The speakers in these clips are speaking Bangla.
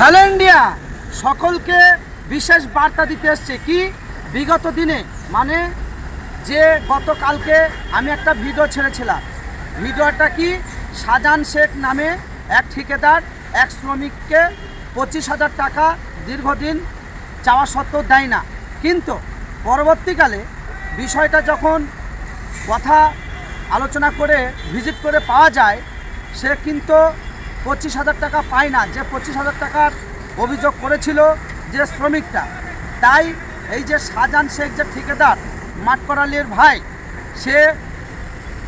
হ্যালো ইন্ডিয়া, সকলকে বিশেষ বার্তা দিতে এসছে কি? বিগত দিনে মানে যে গতকালকে আমি একটা ভিডিও ছেড়েছিলাম। ভিডিওটা কি? শাহজাহান শেখ নামে এক ঠিকাদার, এক শ্রমিককে পঁচিশ হাজার টাকা দীর্ঘদিন চাওয়া সত্ত্বেও দেয় না। কিন্তু পরবর্তীকালে বিষয়টা যখন কথা আলোচনা করে ভিজিট করে পাওয়া যায়, সে কিন্তু পঁচিশ হাজার টাকা পায় না। যে পঁচিশ হাজার টাকার অভিযোগ করেছিল যে শ্রমিকটা। তাই এই যে শাহজাহান শেখ যে ঠিকাদার মাঠকরালির ভাই, সে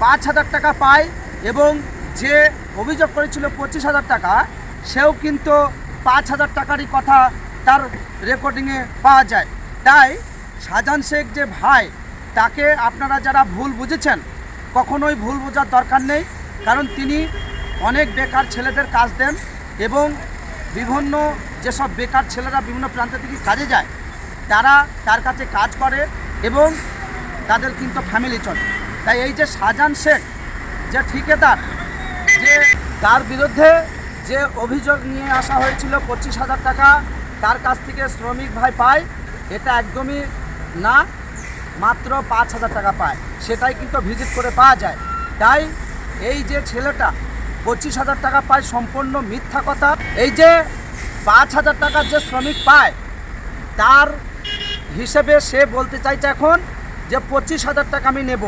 পাঁচ হাজার টাকা পায় এবং যে অভিযোগ করেছিল পঁচিশ হাজার টাকা, সেও কিন্তু পাঁচ হাজার টাকারই কথা তার রেকর্ডিংয়ে পাওয়া যায়। তাই শাহজাহান শেখ যে ভাই, তাকে আপনারা যারা ভুল বুঝেছেন, কখনোই ভুল বোঝার দরকার নেই। কারণ তিনি অনেক বেকার ছেলেদের কাজ দেন এবং বিভিন্ন যেসব বেকার ছেলেরা বিভিন্ন প্রান্ত থেকে কাজে যায়, তারা তার কাছে কাজ করে এবং তাদের কিন্তু ফ্যামিলি চলে। তাই এই যে শাহজাহান শেখ, যে ঠিকাদার, যে তার বিরুদ্ধে যে অভিযোগ নিয়ে আসা হয়েছিল পঁচিশ হাজার টাকা তার কাছ থেকে শ্রমিক ভাই পায়, এটা একদমই না, মাত্র পাঁচ হাজার টাকা পায়। সেটাই কিন্তু ভিজিট করে পাওয়া যায়। তাই এই যে ছেলেটা পঁচিশ হাজার টাকা পায় সম্পূর্ণ মিথ্যা কথা। এই যে পাঁচ হাজার টাকার যে শ্রমিক পায়, তার হিসেবে সে বলতে চাইছে এখন যে পঁচিশ হাজার টাকা আমি নেব।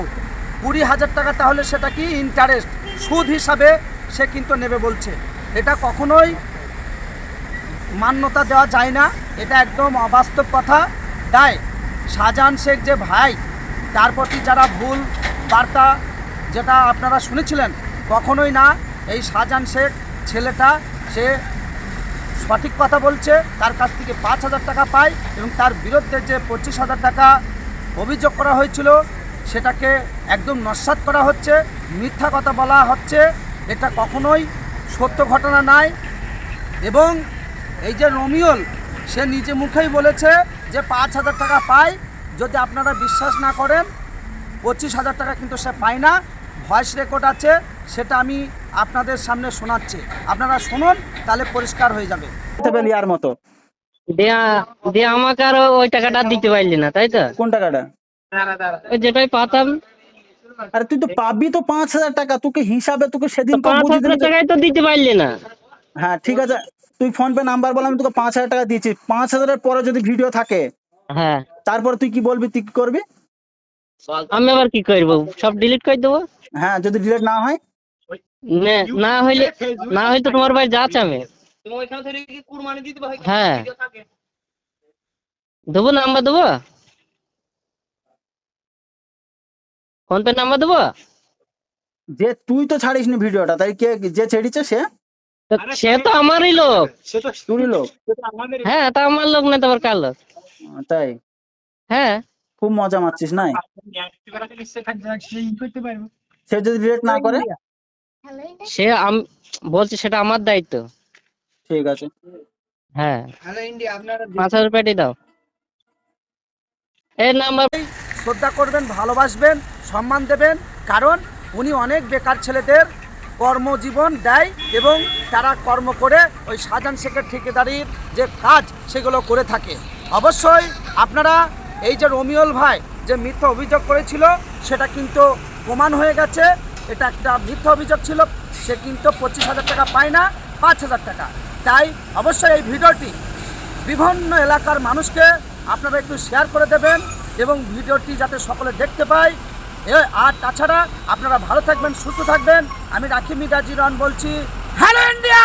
কুড়ি হাজার টাকা তাহলে সেটা কি ইন্টারেস্ট সুদ হিসাবে সে কিন্তু নেবে বলছে। এটা কখনোই মান্যতা দেওয়া যায় না। এটা একদম অবাস্তব কথা। তাই শাহজাহান শেখ যে ভাই, তার প্রতি যারা ভুল বার্তা যেটা আপনারা শুনেছিলেন, কখনোই না এই শাহজাহান শেখ ছেলেটা, সে সঠিক কথা বলছে, তার কাছ থেকে পাঁচ হাজার টাকা পায় এবং তার বিরুদ্ধে যে পঁচিশ হাজার টাকা অভিযোগ করা হয়েছিল, সেটাকে একদম নস্বাত করা হচ্ছে, মিথ্যা কথা বলা হচ্ছে, এটা কখনোই সত্য ঘটনা নাই এবং এই যে রমিউল সে নিজে মুখেই বলেছে যে পাঁচ হাজার টাকা পায়, যদি আপনারা বিশ্বাস না করেন, পঁচিশ হাজার টাকা কিন্তু সে পায় না, ভয়েস রেকর্ড আছে সেটা আমি আপনাদের সামনে শোনাচ্ছি। আপনারা শুনুন তাহলে পরিষ্কার হয়ে যাবে। ইয়ার মতো। দিয়া দিয়া আমাকে আর ওই টাকাটা দিতে পারলি না তাই তো? কোন টাকাটা? ওই যেটাই পাতাম। আরে তুই তো পাবি তো পাঁচ হাজার টাকা তোকে হিসাবে তোকে সেদিন তো পাঁচ হাজার দিলাম তো দিতে পারলি না। হ্যাঁ ঠিক আছে। তুই ফোন পে নাম্বার বল আমি তোকে পাঁচ হাজার টাকা দিয়েছি। পাঁচ হাজারের পরে যদি ভিডিও থাকে হ্যাঁ। তারপরে তুই কি বলবি তুই কি করবি? আমি আবার কি করব? সব ডিলিট করে দেবো? হ্যাঁ যদি ডিলিট না হয় নে- না হইলে না হইলে তো তোমার ভাই যাচ্ছে আমি। হ্যাঁ দেবো নাম্বার দেবো? ফোন পে নাম্বার দেবো? যে তুই তো ছাড়িস নি ভিডিওটা তাই কে যে ছেড়েছে সে? সে তো আমারই লোক। তুই লোক। হ্যাঁ তা আমার লোক না তোমার কার লোক? তাই? হ্যাঁ। খুব মজা মারছিস নাই? সে যদি ডিলেট না করে? সে আম- বলছে সেটা আমার দায়িত্ব। ঠিক আছে। হ্যাঁ। পাঁচ হাজার পেটি দাও। এই নাম্বার শ্রদ্ধা করবেন ভালোবাসবেন সম্মান দেবেন কারণ উনি অনেক বেকার ছেলেদের কর্মজীবন দেয় এবং তারা কর্ম করে ওই শাহজাহান শেখের ঠিকাদারির যে কাজ সেগুলো করে থাকে। অবশ্যই আপনারা এই যে রমিউল ভাই যে মিথ্যা অভিযোগ করেছিল সেটা কিন্তু প্রমাণ হয়ে গেছে। এটা একটা মিথ্যা অভিযোগ ছিল, সে কিন্তু পঁচিশ হাজার টাকা পায় না, পাঁচ হাজার টাকা। তাই অবশ্যই এই ভিডিওটি বিভিন্ন এলাকার মানুষকে আপনারা একটু শেয়ার করে দেবেন এবং ভিডিওটি যাতে সকলে দেখতে পায়। আর তাছাড়া আপনারা ভালো থাকবেন, সুস্থ থাকবেন। আমি রাখি মিদাজি জিরন বলছি, হ্যালো ইন্ডিয়া!